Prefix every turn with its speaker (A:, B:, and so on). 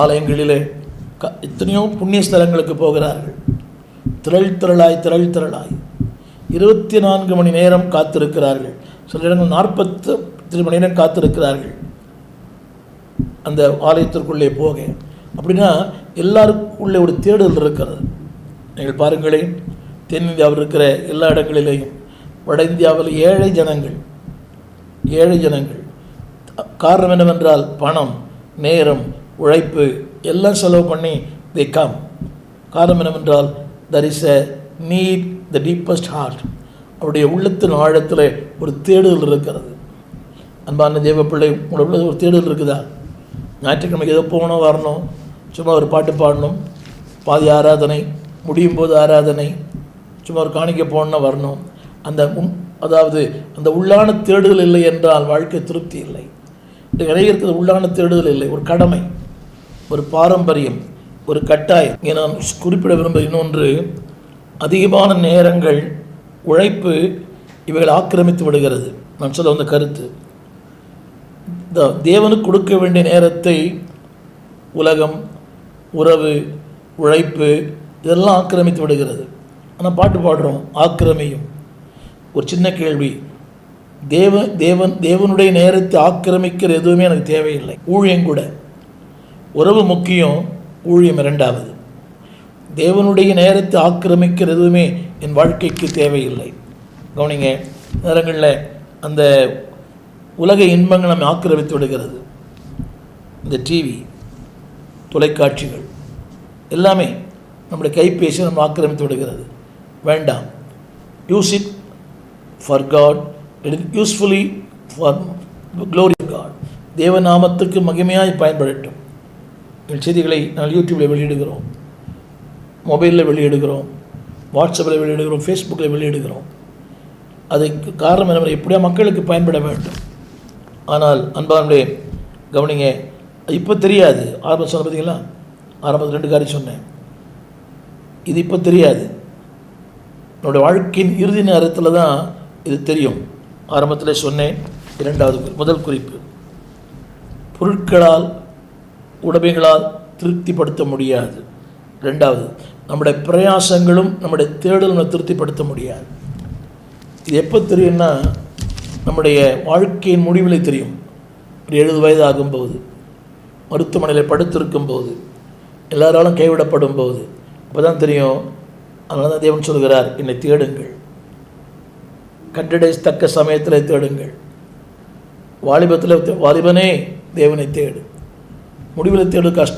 A: ஆலயங்களிலே க எத்தனையோ புண்ணிய ஸ்தலங்களுக்கு போகிறார்கள். திரள் திரளாய் திரள் திரளாய். இருபத்தி நான்கு மணி நேரம் காத்திருக்கிறார்கள். சில இடங்கள் நாற்பத்து மணி நேரம் காத்திருக்கிறார்கள். அந்த ஆலயத்திற்குள்ளே போக. அப்படின்னா எல்லாருக்குள்ளே ஒரு தேடல் இருக்கிறது. நீங்கள் பாருங்களேன் தென்னிந்தியாவில் இருக்கிற எல்லா இடங்களிலேயும் வட இந்தியாவில் ஏழை ஜனங்கள் ஏழை ஜனங்கள். காரணம் என்னவென்றால் பணம் நேரம் உழைப்பு எல்லாம் செலவு பண்ணி தி கம் காரணம் என்னவென்றால் there is a need the deepest heart அவருடைய உள்ளத்தின் ஆழத்தில் ஒரு தேடுதல் இருக்கிறது. அன்பான தேவ பிள்ளை உங்களோட ஒரு தேடுதல் இருக்குதா? ஞாயிற்றுக்கிழமைக்கு ஏதோ போகணும் வரணும் சும்மா ஒரு பாட்டு பாடணும் பாதி ஆராதனை முடியும் போது ஆராதனை சும்மா ஒரு காணிக்க போகணும் வரணும். அந்த அதாவது அந்த உள்ளான தேடுதல் இல்லை என்றால் வாழ்க்கை திருப்தி இல்லை. இன்றைக்கு நிறைய இருக்கிறது உள்ளான தேடுதல் இல்லை ஒரு கடமை. ஒரு பாரம்பரியம் ஒரு கட்டாயம் இங்கே நான் குறிப்பிட விரும்ப இன்னொன்று அதிகமான நேரங்கள் உழைப்பு இவைகள் ஆக்கிரமித்து விடுகிறது. நான் சொல்ல வந்த கருத்து. இந்த தேவனுக்கு கொடுக்க வேண்டிய நேரத்தை உலகம் உறவு உழைப்பு இதெல்லாம் ஆக்கிரமித்து விடுகிறது. ஆனால் பாட்டு பாடுறோம் ஆக்கிரமியும். ஒரு சின்ன கேள்வி. தேவ தேவன் தேவனுடைய நேரத்தை ஆக்கிரமிக்கிற எதுவுமே எனக்கு தேவையில்லை. ஊழியம் கூட. உறவு முக்கியம் ஊழியம் இரண்டாவது. தேவனுடைய நேரத்தை ஆக்கிரமிக்கிற எதுவுமே என் வாழ்க்கைக்கு தேவையில்லை. கவனிங்க நேரங்களில் அந்த உலக இன்பங்கள் நம்மை ஆக்கிரமித்து விடுகிறது. இந்த டிவி தொலைக்காட்சிகள் எல்லாமே நம்முடைய கைபேசி நம்ம ஆக்கிரமித்து விடுகிறது. வேண்டாம். Use it for God it usefully for glory God தேவநாமத்துக்கு மகிமையாய் பயன்படட்டும். செய்திகளை நாங்கள் யூடியூப்பில் வெளியிடுகிறோம். மொபைலில் வெளியிடுகிறோம். வாட்ஸ்அப்பில் வெளியிடுகிறோம். ஃபேஸ்புக்கில் வெளியிடுகிறோம். அதுக்கு காரணம் என்ன எப்படியா மக்களுக்கு பயன்பட வேண்டும். ஆனால் அன்பானுடைய கவனிங்க இப்போ தெரியாது. ஆரம்பம் சொன்ன பார்த்தீங்களா ஆரம்பத்தில் ரெண்டு காரியம் சொன்னேன். இது இப்போ தெரியாது. என்னுடைய வாழ்க்கையின் இறுதி நேரத்தில் தான் இது தெரியும். ஆரம்பத்தில் சொன்னேன். இரண்டாவது முதல் குறிப்பு. பொருட்களால் உடைமைகளால் திருப்திப்படுத்த முடியாது. ரெண்டாவது நம்முடைய பிரயாசங்களும் நம்முடைய தேடலும் திருப்திப்படுத்த முடியாது. இது எப்போ தெரியும்னா நம்முடைய வாழ்க்கையின் முடிவில் தெரியும். ஒரு எழுபது வயது ஆகும்போது மருத்துவமனையில் படுத்திருக்கும் போது எல்லாராலும் கைவிடப்படும் போது அப்போ தான் தெரியும் அதனால தான் தேவன் சொல்கிறார் என்னை தேடுங்கள். கண்டடைத்தக்க சமயத்தில் தேடுங்கள். வாலிபத்தில் வாலிபனே தேவனை தேடு. முடிவெடுத்து தேடு கஷ்டம்.